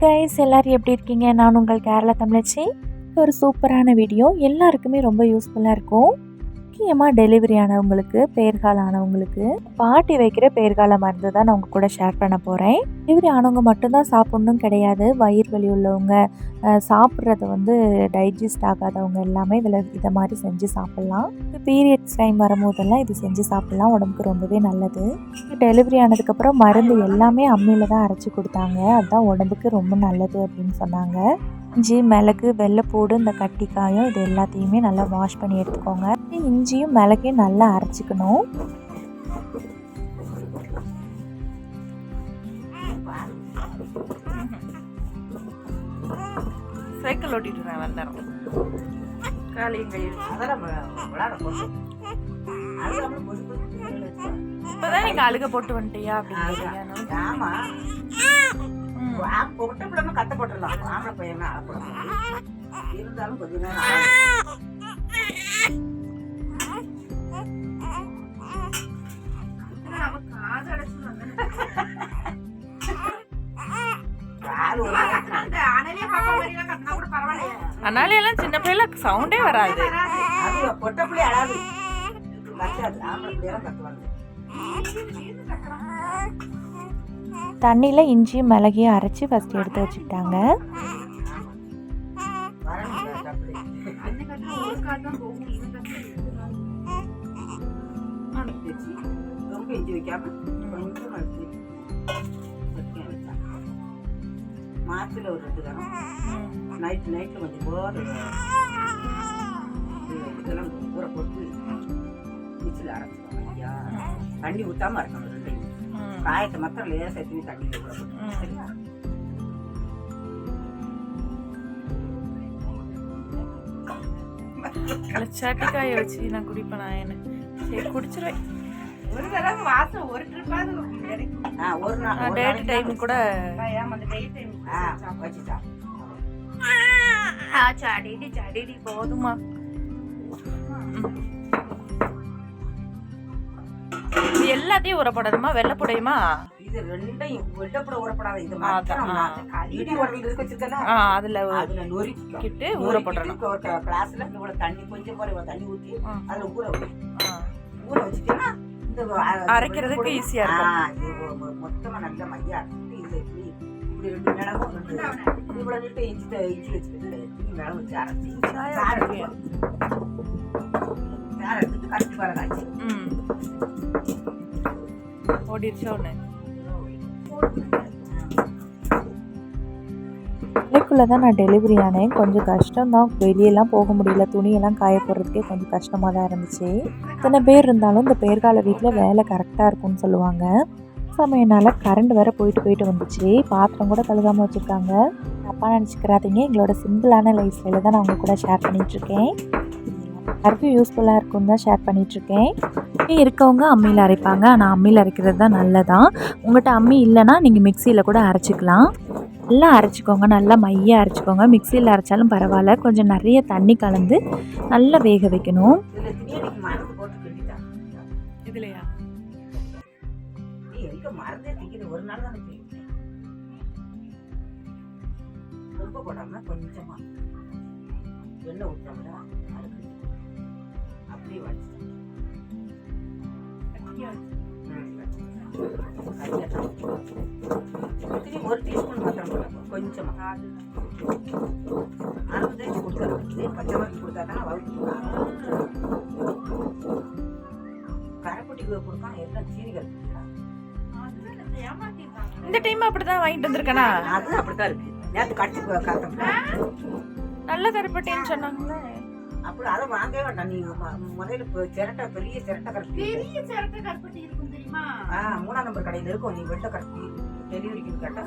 Guys எல்லோரும் எப்படி இருக்கீங்க? நான் உங்கள் கேரளா தமிழச்சி. ஒரு சூப்பரான வீடியோ. எல்லாருக்குமே ரொம்ப யூஸ்ஃபுல்லாக இருக்கும். முக்கியமாக டெலிவரி ஆனவங்களுக்கு பேர்கால ஆனவங்களுக்கு பாட்டி வைக்கிற பேர்கால மருந்து தான் நான் உங்கள் கூட ஷேர் பண்ண போகிறேன் டெலிவரி ஆனவங்க மட்டும்தான் சாப்பிட்ணும் கிடையாது. வயிறு வலி உள்ளவங்க சாப்பிட்றது வந்து டைஜஸ்ட் ஆகாதவங்க எல்லாமே இதில் இதை மாதிரி செஞ்சு சாப்பிட்லாம். பீரியட்ஸ் டைம் வரும்போதெல்லாம் இது செஞ்சு சாப்பிட்லாம். உடம்புக்கு ரொம்பவே நல்லது. டெலிவரி ஆனதுக்கப்புறம் மருந்து எல்லாமே அம்மியில் தான் அரைச்சி கொடுத்தாங்க. அதுதான் உடம்புக்கு ரொம்ப நல்லது அப்படின்னு சொன்னாங்க. இஞ்சி மிளகு வெள்ளைப்பூடு இந்த கட்டிக்காயம் இது எல்லாத்தையுமே நல்லா வாஷ் பண்ணி எடுத்துக்கோங்க. இஞ்சியும் மிளகையும் நல்லா அரைச்சிக்கணும். சைக்கிள் ஓட்டிட்டு இருக்கேன் வந்தேன் காலையும் கையில். இப்பதான் அழுக போட்டு வந்துட்டியா அப்படின்னு ஆமா. ஆ- பொட்ட பிள்ளைங்க கத்த போட்டுடலாம் ஆம்பளை பையன் அழப்படலாம் இருந்தாலும் கொஞ்ச நேரம் ஆகும். கால் ஒரு அதனால எல்லாம் சின்ன பிள்ளைல சவுண்டே வராது அது பொட்ட பிள்ளை அழாது கத்தாது ஆம்பளை பிள்ளையெல்லாம் கத்துவாங்க தண்ணியில் இஞ்சியும் மிளகையும் அரைச்சி ஃபஸ்ட்டு எடுத்து வச்சுக்கிட்டாங்க. வரணும் ஒரு ரெண்டு தரம் நைட்டு நைட்டு கொஞ்சம் போர் இதெல்லாம் ஊற போட்டு அரைச்சிக்கணும் ஐயா தண்ணி ஊற்றாம அரைக்கணும் காயத்தை மாத்திரம் லேசாக தூவி தண்ணியில் சரியா சட்டிக்காய வச்சு நான் குடிப்பேன் நான் என்ன சரி குடிச்சிருவேன் ஒரு தடவை வாசம் ஒரு ட்ரிப்பாவது ஆ ஒரு நாள் ஒரு டேட் நாளைக்கு டைம் கூட ஏன் அந்த டேட் டைம் ஆ வச்சுட்டா சடிடி சடிடி போதுமா எல்லாத்தையும் உரப்படணுமா வெள்ளைப்படையுமா இது ரெண்டையும் வெட்டப்பட ஊறப்படாத இது. மாத்திரம் ஆ அதுல நொறுக்கிட்டு கிட்டு ஊறப்படணும் ஒரு கிளாஸ்ல இவ்வளவு தண்ணி கொஞ்சம் இவ்வளவு தண்ணி ஊத்தி. அதுல ஊற. ஊற வச்சுட்டீங்கன்னா இந்த அரைக்கிறதுக்கு ஆ இருக்கும். இது மொத்தமா நல்ல மையா இப்படி இப்படி ரெண்டு மிளகும் இவ்வளவு நீட்டு இஞ்சி த- இஞ்சி வச்சுக்கிட்டு இப்படி மிளகு வச்சு அரைச்சி. சாறு எடுத்துட்டு கரைச்சி வர காய்ச்சி ம் ஓடிடுச்சா ஒன்று இதுக்குள்ளே தான் நான் டெலிவரி ஆனேன். கொஞ்சம் கஷ்டம் தான் வெளியெல்லாம் போக முடியல. துணியெல்லாம் காய போடுறதுக்கே கொஞ்சம் கஷ்டமாக தான் இருந்துச்சு. இத்தனை பேர் இருந்தாலும் இந்த பேர்கால வீட்டில் வேலை கரெக்டாக இருக்கும்னு சொல்லுவாங்க. சமயனால கரண்ட் வேற போயிட்டு போயிட்டு வந்துச்சு. பாத்திரம் கூட கழுகாமல் வச்சுருக்காங்க. தப்பாக நினச்சிக்கிறாதீங்க. எங்களோட சிம்பிளான லைஃப் ஸ்டைலை தான் நான் உங்கள் கூட ஷேர் பண்ணிகிட்ருக்கேன் எல்லாருக்கும் யூஸ்ஃபுல்லாக இருக்கும்னு தான் ஷேர் பண்ணிகிட்ருக்கேன் இருக்கவங்க அம்மியில் அரைப்பாங்க. ஆனால் அம்மியில் அரைக்கிறது தான் நல்லதான் உங்கள்கிட்ட அம்மி இல்லைன்னா நீங்கள் மிக்சியில் கூட அரைச்சிக்கலாம். நல்லா அரைச்சிக்கோங்க. நல்லா மையாக அரைச்சிக்கோங்க. மிக்சியில் அரைச்சாலும் பரவாயில்ல. கொஞ்சம் நிறைய தண்ணி கலந்து நல்லா வேக வைக்கணும். இதுல திணியடிக்கு மருந்து போட்டு கிண்டிட்டா ஒரு டீஸ்பூன் மாத்திரம் போடணும் கொஞ்சமா அறுபது தேய்ச்சி கொடுத்துறது பச்சை மிளகு கொடுத்தா தான் கரைப்பட்டி கொடுக்காம எல்லாம் சீனிகள் இந்த டைம் அப்படிதான் வாங்கிட்டு வந்திருக்கேனா? அது அப்படித்தான் இருக்கு. நேற்று காத்தோம்ல நல்ல கருப்பட்டின்னு சொன்னாங்களே அப்படி அதை வாங்கவே வேண்டாம். நீ முதல்ல சிரட்டை பெரிய சிரட்டை கரப்பி பெரிய சிறப்பு கருப்பட்டி இருக்கும் தெரியுமா? ஆ மூணாம் நம்பர் கடையில் இருக்கும். நீ வெள்ளை கரப்பி டெலிவரிக்கு கேட்டா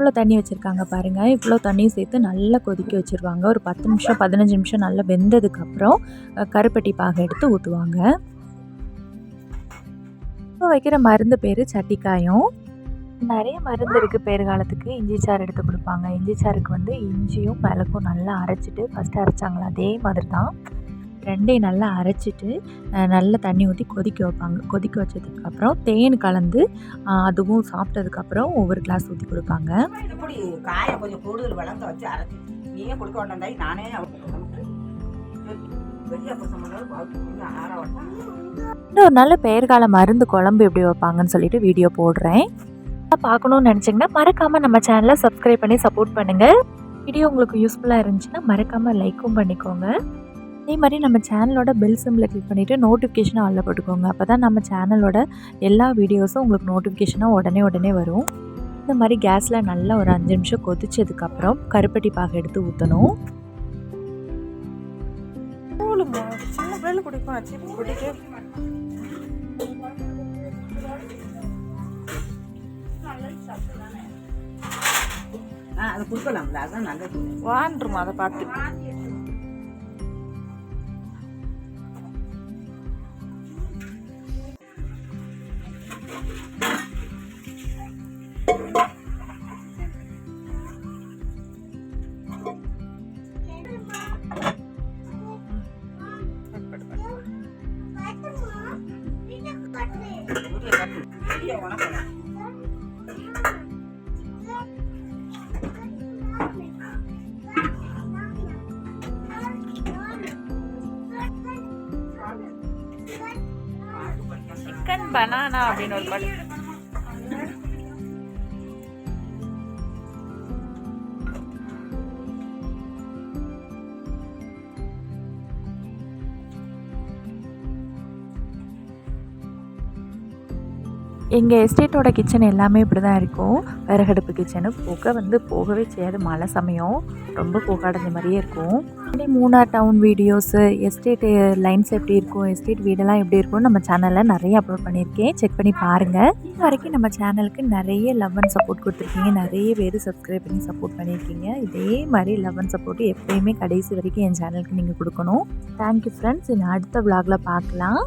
இவ்வளோ தண்ணி வச்சுருக்காங்க பாருங்கள் இவ்வளோ தண்ணியும் சேர்த்து நல்லா கொதிக்க வச்சுருவாங்க. ஒரு பத்து நிமிஷம் பதினஞ்சு நிமிஷம் நல்லா வெந்ததுக்கப்புறம் கருப்பட்டி பாகை எடுத்து ஊற்றுவாங்க இப்போ வைக்கிற மருந்து பேர் சட்டிக்காயம். நிறைய மருந்து இருக்குது பேறுகாலத்துக்கு இஞ்சி சாறு எடுத்து கொடுப்பாங்க. இஞ்சி சாறுக்கு வந்து இஞ்சியும் மிளகும் நல்லா அரைச்சிட்டு ஃபஸ்ட்டு அரைச்சாங்களா? அதே மாதிரி தான் ரெண்டையும் நல்லா அரைச்சிட்டு நல்ல தண்ணி ஊற்றி கொதிக்க வைப்பாங்க. கொதிக்க வச்சதுக்கப்புறம் தேன் கலந்து அதுவும் சாப்பிட்டதுக்கப்புறம் ஒவ்வொரு கிளாஸ் ஊற்றி கொடுப்பாங்க. இப்படி காயை கொஞ்சம் கூடுதல் வளர்ந்து வச்சு அரைச்சி நீயே கொடுக்க வேண்டாம் நானே இன்னொரு நல்ல பெயர்கால மருந்து குழம்பு எப்படி வைப்பாங்கன்னு சொல்லிட்டு வீடியோ போடுறேன். பார்க்கணும்னு நினச்சிங்கன்னா மறக்காமல் நம்ம சேனலை சப்ஸ்கிரைப் பண்ணி சப்போர்ட் பண்ணுங்கள் வீடியோ உங்களுக்கு யூஸ்ஃபுல்லாக இருந்துச்சுன்னா மறக்காமல் லைக்கும் பண்ணிக்கோங்க. அதே மாதிரி நம்ம சேனலோட பெல் சிம்பிளை கிளிக் பண்ணிவிட்டு நோட்டிஃபிகேஷனை ஆளில் போட்டுக்கோங்க. அப்போ தான் நம்ம சேனலோட எல்லா வீடியோஸும் உங்களுக்கு நோட்டிஃபிகேஷனாக உடனே உடனே வரும். இந்த மாதிரி கேஸில் நல்லா ஒரு அஞ்சு நிமிஷம் கொதிச்சதுக்கப்புறம் கருப்பட்டி பாகு எடுத்து ஊற்றணும் அது கொடுக்கலாம்ல. அதுதான் நல்லது. வாண்டுருமா அதை பார்த்து. பனானா அப்படின்னு ஒரு பாட்டு எங்கள் எஸ்டேட்டோட கிச்சன் எல்லாமே இப்படி தான் இருக்கும். விறகடுப்பு கிச்சனு புகை வந்து போகவே செய்யாது. மழை சமயம் ரொம்ப புகாடஞ்ச மாதிரியே இருக்கும். இப்படி Munnar town videos estate lines எப்படி இருக்கும் எஸ்டேட் வீடெல்லாம் எப்படி இருக்கும் நம்ம சேனலில் நிறைய அப்லோட் பண்ணியிருக்கேன். செக் பண்ணி பாருங்கள் இது வரைக்கும் நம்ம சேனலுக்கு நிறைய லவ் அண்ட் சப்போர்ட் கொடுத்துருக்கீங்க. நிறைய பேர் சப்ஸ்கிரைப் பண்ணி சப்போர்ட் பண்ணியிருக்கீங்க. இதே மாதிரி லவ் அண்ட் சப்போர்ட் எப்பயுமே கடைசி வரைக்கும் என் சேனலுக்கு நீங்கள் கொடுக்கணும். தேங்க்யூ ஃப்ரெண்ட்ஸ் இன்னும் அடுத்த vlogல பார்க்கலாம்.